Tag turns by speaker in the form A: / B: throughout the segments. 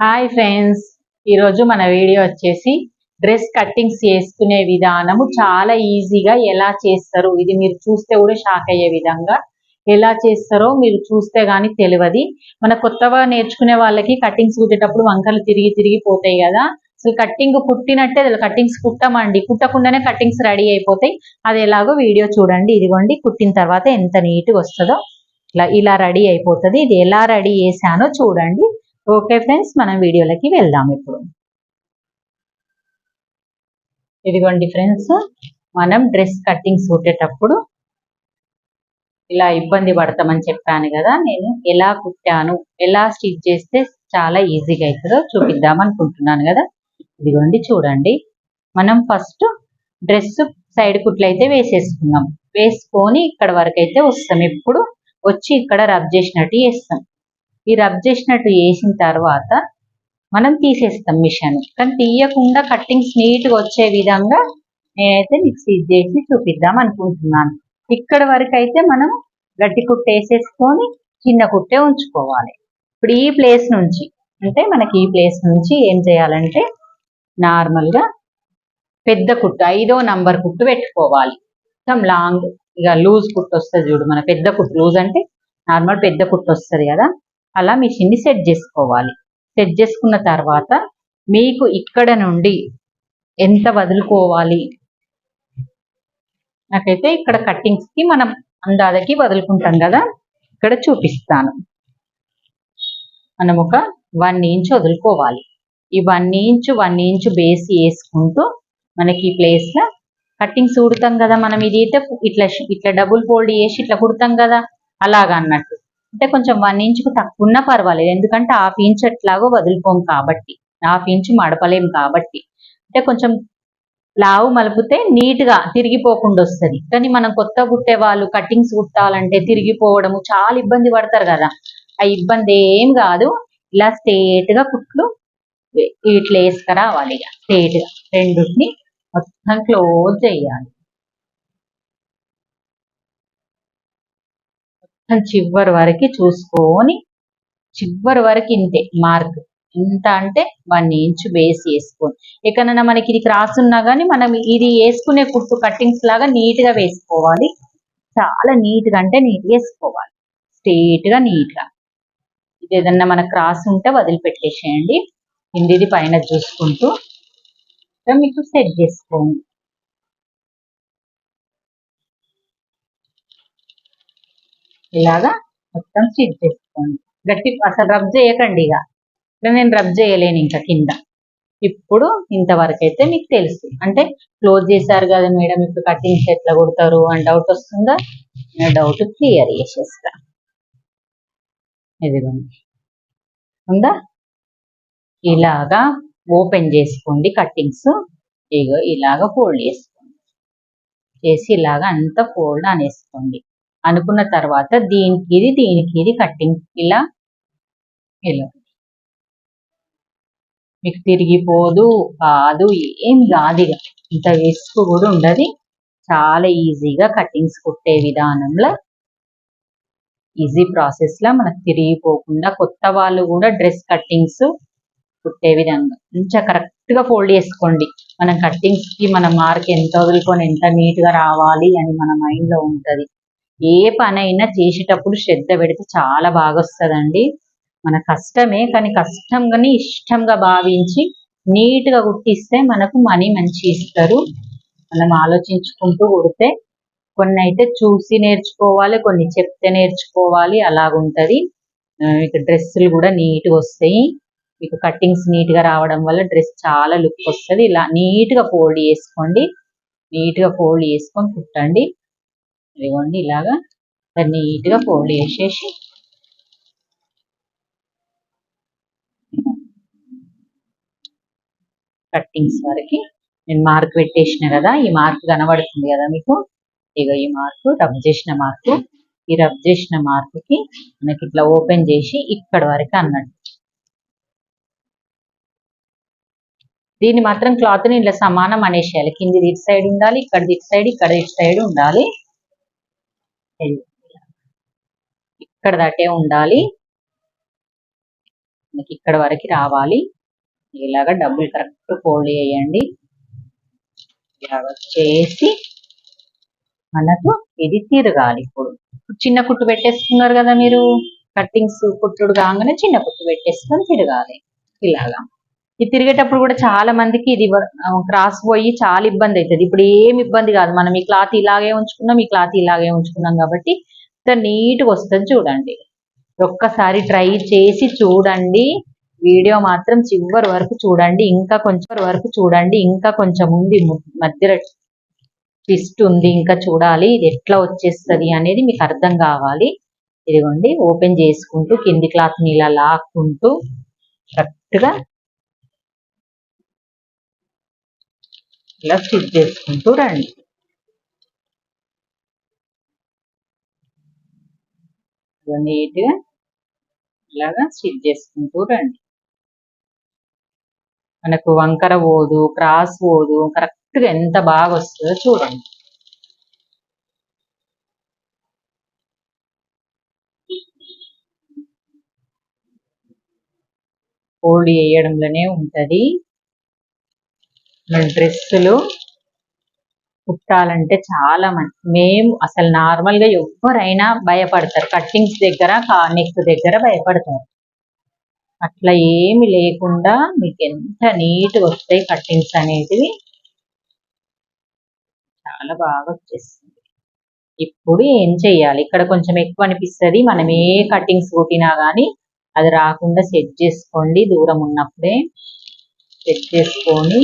A: Hi friends ఈరోజు మన video వచ్చేసి డ్రెస్ కట్టింగ్స్ చేసుకునే విధానము చాలా ఈజీగా ఎలా చేస్తారు? ఇది మీరు చూస్తే కూడా షాక్ అయ్యే విధంగా. ఎలా చేస్తారో మీరు చూస్తే గానీ తెలియదు. మన కొత్తగా నేర్చుకునే వాళ్ళకి కట్టింగ్స్ కుట్టేటప్పుడు వంకలు తిరిగి తిరిగి పోతాయి కదా. అసలు కట్టింగ్ కుట్టినట్టే కట్టింగ్స్ కుట్టమండి. కుట్టకుండానే కట్టింగ్స్ రెడీ అయిపోతాయి. అది ఎలాగో వీడియో చూడండి. ఇదిగోండి కుట్టిన తర్వాత ఎంత నీట్గా వస్తుందో. ఇలా ఇలా రెడీ అయిపోతుంది. ఇది ఎలా రెడీ చేశానో చూడండి. ఓకే ఫ్రెండ్స్ మనం వీడియోలకి వెళ్దాం ఇప్పుడు. ఇదిగోండి ఫ్రెండ్స్ మనం డ్రెస్ కట్టింగ్స్ కుట్టేటప్పుడు ఇలా ఇబ్బంది పడతామని చెప్పాను కదా నేను ఎలా కుట్టాను ఎలా స్టిచ్ చేస్తే చాలా ఈజీగా అవుతుందో చూపిద్దాం అనుకుంటున్నాను కదా. ఇదిగోండి చూడండి. మనం ఫస్ట్ డ్రెస్ సైడ్ కుట్లు అయితే వేసేసుకున్నాం వేసుకొని ఇక్కడ వరకు అయితే వస్తాం. ఇప్పుడు వచ్చి ఇక్కడ రబ్ చేసినట్టు చేస్తాం. ఈ రబ్ చేసినట్టు వేసిన తర్వాత మనం తీసేస్తాం మిషన్. కానీ తీయకుండా కట్టింగ్స్ నీట్గా వచ్చే విధంగా నేనైతే మీకు స్టిచ్ చేసి చూపిద్దాం అనుకుంటున్నాను. ఇక్కడ వరకు అయితే మనం గట్టి కుట్టు వేసేసుకొని చిన్న కుట్టే ఉంచుకోవాలి. ఇప్పుడు ఈ ప్లేస్ నుంచి అంటే మనకి ఈ ప్లేస్ నుంచి ఏం చేయాలంటే నార్మల్గా పెద్ద కుట్టు ఐదో నంబర్ కుట్టు పెట్టుకోవాలి. మొత్తం లాంగ్ ఇక లూజ్ కుట్టు వస్తుంది చూడు మన పెద్ద కుట్టు లూజ్ అంటే నార్మల్ పెద్ద కుట్టు వస్తుంది కదా. అలా మిషన్ని సెట్ చేసుకోవాలి. సెట్ చేసుకున్న తర్వాత మీకు ఇక్కడ నుండి ఎంత వదులుకోవాలి? నాకైతే ఇక్కడ కట్టింగ్స్కి మనం అందాదకి వదులుకుంటాం కదా ఇక్కడ చూపిస్తాను. మనం ఒక వన్ ఇంచ్ వదులుకోవాలి. ఈ one inch one inch base వేసుకుంటూ మనకి ఈ ప్లేస్లో కట్టింగ్స్ కుడతాం కదా మనం. ఇది అయితే ఇట్లా ఇట్లా డబుల్ ఫోల్డ్ చేసి ఇట్లా కుడతాం కదా. అలాగా అన్నట్టు. అంటే కొంచెం వన్ ఇంచుకు తక్కువ ఉన్నా పర్వాలేదు. ఎందుకంటే హాఫ్ ఇంచ్ ఎట్లాగో వదులుకోం కాబట్టి. హాఫ్ ఇంచ్ మడపలేం కాబట్టి. అంటే కొంచెం లావు మలిపితే నీట్గా తిరిగిపోకుండా వస్తుంది. కానీ మనం కొత్త కుట్టే వాళ్ళు కటింగ్స్ కుట్టాలంటే తిరిగిపోవడము చాలా ఇబ్బంది పడతారు కదా. ఆ ఇబ్బంది ఏం కాదు. ఇలా స్ట్రేట్గా కుట్లు ఇట్లా వేసుకురావాలి ఇక. స్ట్రేట్గా. రెండుని మొత్తం క్లోజ్ చేయాలి. చివరి వరకు చూసుకొని చివరి వరకు ఇంతే మార్క్ ఎంత అంటే వన్ ఇంచ్ బేస్ వేసుకొని ఎక్కడన్నా మనకి ఇది క్రాస్ ఉన్నా కానీ మనం ఇది వేసుకునే కుట్టు కట్టింగ్స్ లాగా నీట్గా వేసుకోవాలి. చాలా నీట్గా అంటే నీట్ వేసుకోవాలి. స్ట్రేట్గా నీట్గా. ఇది ఏదన్నా మన క్రాస్ ఉంటే వదిలిపెట్టేసేయండి. కిందిది పైన చూసుకుంటూ. మీకు సెట్ చేసుకోండి. ఇలాగా మొత్తం స్టిచ్ చేసుకోండి. గట్టి అసలు రబ్ చేయకండి ఇక. ఇక్కడ నేను రబ్ చేయలేను ఇంకా కింద. ఇప్పుడు ఇంతవరకు అయితే మీకు తెలుసు. అంటే క్లోజ్ చేశారు కదా మేడం ఇప్పుడు కటింగ్స్ ఎట్లా కొడతారు అని డౌట్ వస్తుందా? నా డౌట్ క్లియర్ చేసేస్తా. ఇదిగోండి. ఉందా? ఇలాగా ఓపెన్ చేసుకోండి కట్టింగ్స్ ఇగో ఇలాగా ఫోల్డ్ చేసుకోండి. చేసి ఇలాగా అంతా ఫోల్డ్ అనేసుకోండి. అనుకున్న తర్వాత దీనికి ఇది దీనికి ఇది కట్టింగ్ ఇలా ఇలా మీకు తిరిగిపోదు కాదు ఏం కాదు ఇక. ఇంత రిస్క్ కూడా ఉండదు. చాలా ఈజీగా కటింగ్స్ కుట్టే విధానంలో ఈజీ ప్రాసెస్లో మనకు తిరిగిపోకుండా కొత్త వాళ్ళు కూడా డ్రెస్ కట్టింగ్స్ కుట్టే విధంగా కొంచెం కరెక్ట్గా ఫోల్డ్ చేసుకోండి. మనం కట్టింగ్స్కి మన మార్క్ ఎంత వదులుకొని ఎంత నీట్గా రావాలి అని మన మైండ్లో ఏ పనైనా చేసేటప్పుడు శ్రద్ధ పెడితే చాలా బాగా వస్తుందండి మన కష్టమే కానీ కష్టంగానే ఇష్టంగా భావించి నీట్గా కుట్టిస్తే మనకు మనీ మంచి ఇస్తారు. మనం ఆలోచించుకుంటూ కుడితే కొన్ని అయితే చూసి నేర్చుకోవాలి కొన్ని చెప్తే నేర్చుకోవాలి అలాగుంటుంది. మీకు డ్రెస్సులు కూడా నీట్గా వస్తాయి మీకు కట్టింగ్స్ నీట్గా రావడం వల్ల డ్రెస్ చాలా లుక్ వస్తుంది ఇలా నీట్గా ఫోల్డ్ చేసుకోండి. నీట్గా ఫోల్డ్ చేసుకొని కుట్టండి. ఇదిగోండి ఇలాగా దాన్ని ఫోల్డ్ చేసేసి కట్టింగ్స్ వరకు నేను మార్క్ పెట్టేసిన కదా ఈ మార్క్ కనబడుతుంది కదా మీకు? ఇక ఈ మార్క్ రబ్ చేసిన మార్కు. ఈ రబ్ చేసిన మార్కుకి మనకి ఇట్లా ఓపెన్ చేసి ఇక్కడ వరకు అన్నట్టు. దీన్ని మాత్రం క్లాత్ని ఇట్లా సమానం అనేసేయాలి. కింది ఇటు సైడ్ ఉండాలి ఇక్కడ ఇటు సైడ్ ఇక్కడ ఇటు సైడ్ ఉండాలి. ఇక్కడ దాటే ఉండాలి. మనకి ఇక్కడ వరకు రావాలి. ఇలాగా డబ్బులు కరెక్ట్ ఫోల్డ్ చేయండి. ఇలా చేసి మనకు ఇది తిరగాలి ఇప్పుడు. చిన్న కుట్టు పెట్టేసుకున్నారు కదా మీరు. కట్టింగ్స్ కుట్టుడు కాగానే చిన్న కుట్టు పెట్టేసుకొని తిరగాలి. ఇలాగా. ఇది తిరిగేటప్పుడు కూడా చాలా మందికి ఇది క్రాస్ పోయి చాలా ఇబ్బంది అవుతుంది. ఇప్పుడు ఏం ఇబ్బంది కాదు. మనం ఈ క్లాత్ ఇలాగే ఉంచుకున్నాం ఈ క్లాత్ ఇలాగే ఉంచుకున్నాం కాబట్టి ఇంత నీట్గా వస్తుంది చూడండి. ఒక్కసారి ట్రై చేసి చూడండి. వీడియో మాత్రం చివరి వరకు చూడండి. ఇంకా కొంచెం వరకు చూడండి. ఇంకా కొంచెం ఉంది మధ్యలో ట్విస్ట్ ఉంది. ఇంకా చూడాలి ఇది ఎట్లా వచ్చేస్తుంది అనేది మీకు అర్థం కావాలి. ఇదిగోండి ఓపెన్ చేసుకుంటూ కింది క్లాత్ ఇలా లాక్కుంటూ కరెక్ట్గా ఇలా స్టిచ్ చేసుకుంటూ రండి. నీట్గా ఇలాగా స్టిచ్ చేసుకుంటూ రండి. మనకు వంకర పోదు క్రాస్ పోదు కరెక్ట్గా ఎంత బాగా వస్తుందో చూడండి. ఫోల్డ్ వేయడంలోనే ఉంటుంది. డ్రెస్సులు కుట్టాలంటే చాలా మంది. మేము అసలు నార్మల్గా ఎవరైనా భయపడతారు. కట్టింగ్స్ దగ్గర నెక్ దగ్గర భయపడతారు. అట్లా ఏమి లేకుండా మీకు ఎంత నీట్గా వస్తాయి కట్టింగ్స్ అనేటివి చాలా బాగా వచ్చేస్తుంది. ఇప్పుడు ఏం చెయ్యాలి? ఇక్కడ కొంచెం ఎక్కువ అనిపిస్తుంది. మనం ఏ కట్టింగ్స్ కొట్టినా కానీ అది రాకుండా సెట్ చేసుకోండి. దూరం ఉన్నప్పుడే సెట్ చేసుకొని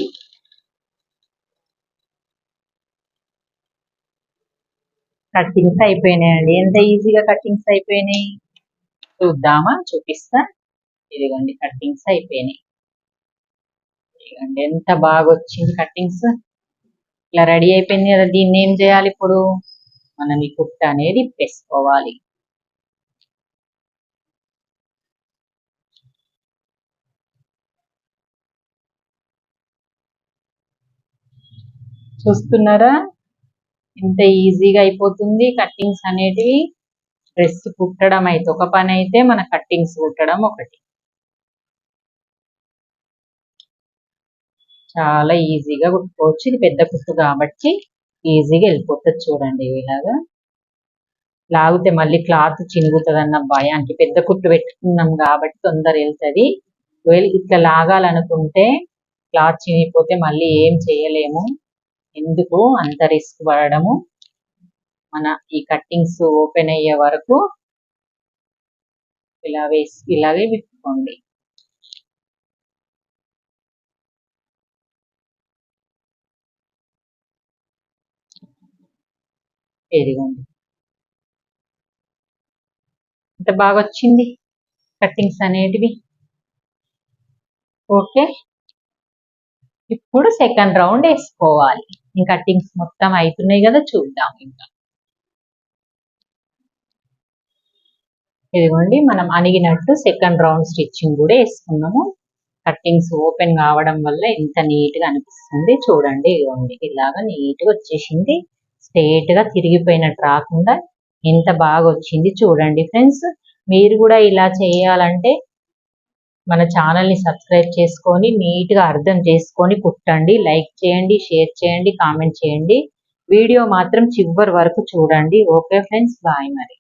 A: కట్టింగ్స్ అయిపోయినాయండి. ఎంత ఈజీగా కట్టింగ్స్ అయిపోయినాయి? చూద్దామా? చూపిస్తా. ఇదిగోండి కట్టింగ్స్ అయిపోయినాయి. ఇదిగోండి ఎంత బాగా వచ్చింది కట్టింగ్స్. ఇలా రెడీ అయిపోయింది కదా దీన్ని ఏం చేయాలి ఇప్పుడు? మనం ఈ కుట్ట అనేది పెసుకోవాలి చూస్తున్నారా? ఎంత ఈజీగా అయిపోతుంది కట్టింగ్స్ అనేటివి. డ్రెస్ కుట్టడం అయితే ఒక పని అయితే మన కట్టింగ్స్ కుట్టడం ఒకటి. చాలా ఈజీగా కుట్టుకోవచ్చు. ఇది పెద్ద కుట్టు కాబట్టి ఈజీగా వెళ్ళిపోతుంది చూడండి ఇలాగా. లాగితే మళ్ళీ క్లాత్ చినుగుతుంది అన్న భయానికి పెద్ద కుట్టు పెట్టుకున్నాం కాబట్టి తొందర వెళ్తుంది. ఇట్లా లాగాలనుకుంటే క్లాత్ చినిగిపోతే మళ్ళీ ఏం చేయలేము. ఎందుకు అంత రిస్క్ పడడము? మన ఈ కట్టింగ్స్ ఓపెన్ అయ్యే వరకు ఇలా వేసి ఇలాగే విప్పుకోండి ఇదిగోండి. ఇంత బాగా వచ్చింది కట్టింగ్స్ అనేటివి? ఓకే. ఇప్పుడు సెకండ్ రౌండ్ వేసుకోవాలి. ఇంకా కట్టింగ్స్ మొత్తం అవుతున్నాయి కదా చూద్దాం ఇంకా. ఇదిగోండి మనం అణిగినట్టు సెకండ్ రౌండ్ స్టిచ్చింగ్ కూడా వేసుకున్నాము. కట్టింగ్స్ ఓపెన్ కావడం వల్ల ఎంత నీట్గా అనిపిస్తుంది చూడండి ఇదిగోండి. ఇలాగా నీట్గా వచ్చేసింది. స్ట్రేట్గా తిరిగిపోయినట్టు రాకుండా ఎంత బాగా వచ్చింది చూడండి ఫ్రెండ్స్. మీరు కూడా ఇలా చేయాలంటే మన ఛానల్ని సబ్స్క్రైబ్ చేసుకొని నీట్గా అర్థం చేసుకొని కుట్టండి. లైక్ చేయండి షేర్ చేయండి కామెంట్ చేయండి. వీడియో మాత్రం చివరి వరకు చూడండి. ఓకే ఫ్రెండ్స్ బాయ్ మరి.